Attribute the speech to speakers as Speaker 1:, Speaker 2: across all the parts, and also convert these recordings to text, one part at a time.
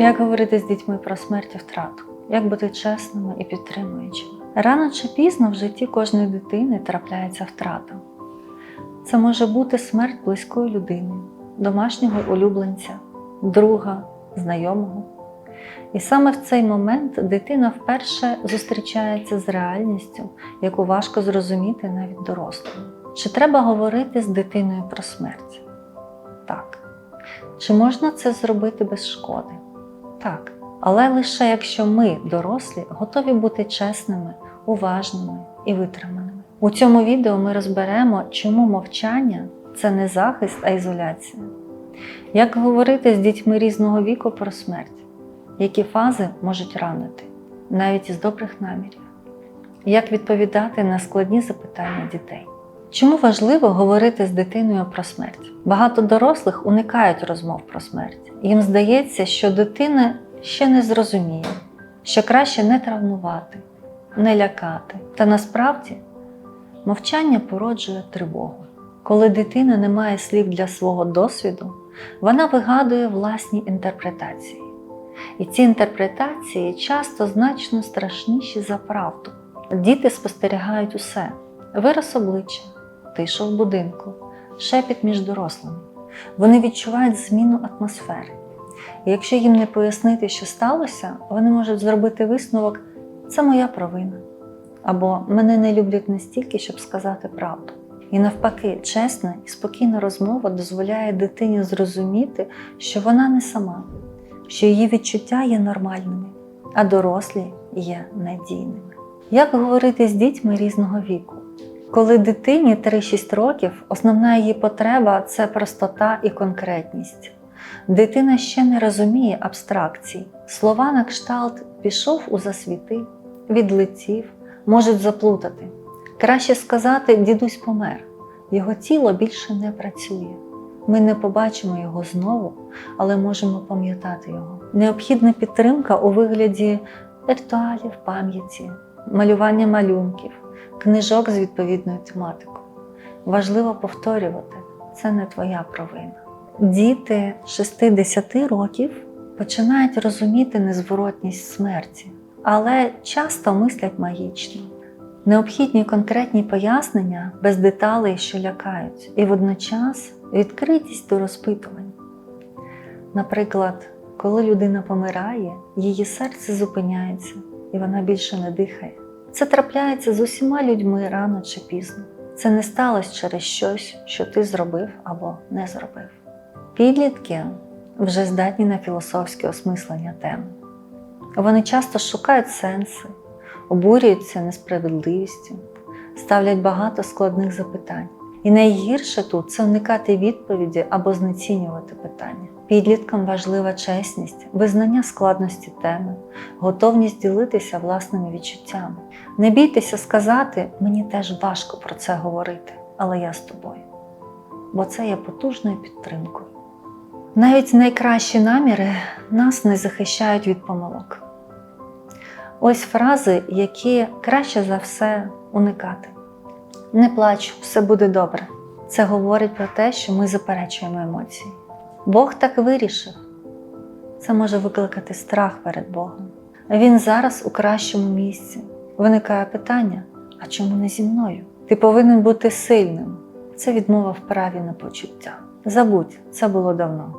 Speaker 1: Як говорити з дітьми про смерть і втрату? Як бути чесними і підтримуючими? Рано чи пізно в житті кожної дитини трапляється втрата. Це може бути смерть близької людини, домашнього улюбленця, друга, знайомого. І саме в цей момент дитина вперше зустрічається з реальністю, яку важко зрозуміти навіть дорослому. Чи треба говорити з дитиною про смерть? Так. Чи можна це зробити без шкоди? Так. Але лише якщо ми, дорослі, готові бути чесними, уважними і витриманими. У цьому відео ми розберемо, чому мовчання це не захист, а ізоляція. Як говорити з дітьми різного віку про смерть, які фази можуть ранити, навіть із добрих намірів, як відповідати на складні запитання дітей. Чому важливо говорити з дитиною про смерть? Багато дорослих уникають розмов про смерть. Їм здається, що дитина ще не зрозуміє, що краще не травмувати, не лякати. Та насправді мовчання породжує тривогу. Коли дитина не має слів для свого досвіду, вона вигадує власні інтерпретації. І ці інтерпретації часто значно страшніші за правду. Діти спостерігають усе: вираз обличчя, тишу в будинку, шепіт між дорослими. Вони відчувають зміну атмосфери. І якщо їм не пояснити, що сталося, вони можуть зробити висновок це моя провина. Або мене не люблять настільки, щоб сказати правду. І навпаки, чесна і спокійна розмова дозволяє дитині зрозуміти, що вона не сама, що її відчуття є нормальними, а дорослі є надійними. Як говорити з дітьми різного віку? Коли дитині 3-6 років, основна її потреба це простота і конкретність. Дитина ще не розуміє абстракцій. Слова на кшталт пішов у засвіти, відлетів, можуть заплутати. Краще сказати, дідусь помер, його тіло більше не працює. Ми не побачимо його знову, але можемо пам'ятати його. Необхідна підтримка у вигляді ритуалів пам'яті, малювання малюнків, книжок з відповідною тематикою. Важливо повторювати, це не твоя провина. Діти 6-10 років починають розуміти незворотність смерті, але часто мислять магічно. Необхідні конкретні пояснення без деталей, що лякають, і водночас відкритість до розпитувань. Наприклад, коли людина помирає, її серце зупиняється і вона більше не дихає. Це трапляється з усіма людьми рано чи пізно. Це не сталося через щось, що ти зробив або не зробив. Підлітки вже здатні на філософське осмислення теми. Вони часто шукають сенси, обурюються несправедливістю, ставлять багато складних запитань. І найгірше тут це уникати відповіді або знецінювати питання. Підліткам важлива чесність, визнання складності теми, готовність ділитися власними відчуттями. Не бійтеся сказати, мені теж важко про це говорити, але я з тобою. Бо це є потужною підтримкою. Навіть найкращі наміри нас не захищають від помилок. Ось фрази, які краще за все уникати. Не плач, все буде добре. Це говорить про те, що ми заперечуємо емоції. Бог так вирішив. Це може викликати страх перед Богом. Він зараз у кращому місці. Виникає питання: а чому не зі мною? Ти повинен бути сильним. Це відмова в праві на почуття. Забудь, це було давно.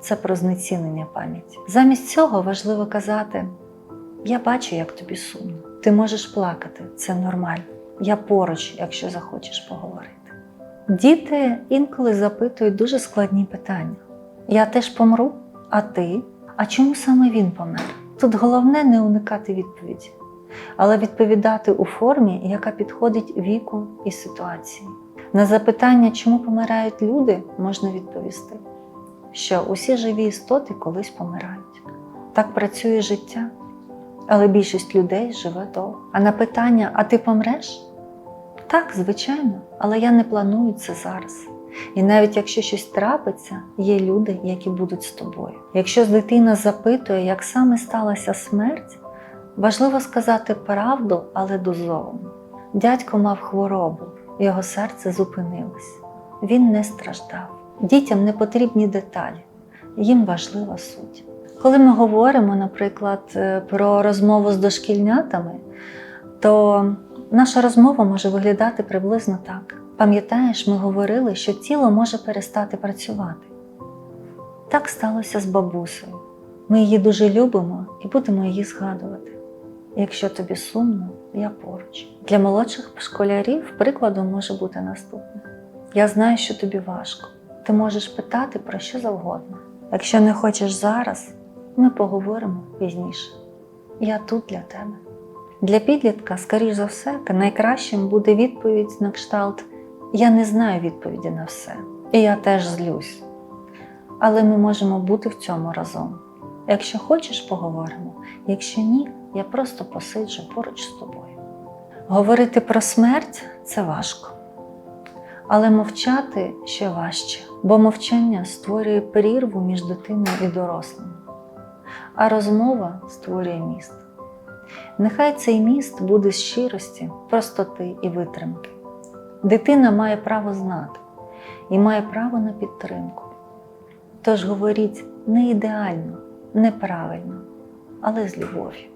Speaker 1: Це про знецінення пам'яті. Замість цього важливо казати: Я бачу, як тобі сумно. Ти можеш плакати, це нормально. Я поруч, якщо захочеш поговорити. Діти інколи запитують дуже складні питання. Я теж помру, а ти? А чому саме він помер? Тут головне не уникати відповіді, але відповідати у формі, яка підходить віку і ситуації. На запитання, чому помирають люди, можна відповісти, що усі живі істоти колись помирають. Так працює життя, але більшість людей живе довго. А на питання, а ти помреш? Так, звичайно, але я не планую це зараз. І навіть якщо щось трапиться, є люди, які будуть з тобою. Якщо дитина запитує, як саме сталася смерть, важливо сказати правду, але дозовано. Дядько мав хворобу, його серце зупинилось. Він не страждав. Дітям не потрібні деталі, їм важлива суть. Коли ми говоримо, наприклад, е, про розмову з дошкільнятами, то наша розмова може виглядати приблизно так. Пам'ятаєш, ми говорили, що тіло може перестати працювати. Так сталося з бабусею. Ми її дуже любимо і будемо її згадувати. Якщо тобі сумно, я поруч. Для молодших школярів прикладом може бути наступне: Я знаю, що тобі важко. Ти можеш питати про що завгодно. Якщо не хочеш зараз, ми поговоримо пізніше. Я тут для тебе. Для підлітка, скоріш за все, найкращим буде відповідь на кшталт Я не знаю відповіді на все, і я теж злюсь. Але ми можемо бути в цьому разом. Якщо хочеш, поговоримо. Якщо ні, я просто посиджу поруч з тобою. Говорити про смерть це важко. Але мовчати ще важче, бо мовчання створює перірву між дитиною і дорослим, а розмова створює міст. Нехай цей міст буде з щирості, простоти і витримки. Дитина має право знати і має право на підтримку. Тож говоріть не ідеально, неправильно, але з любов'ю.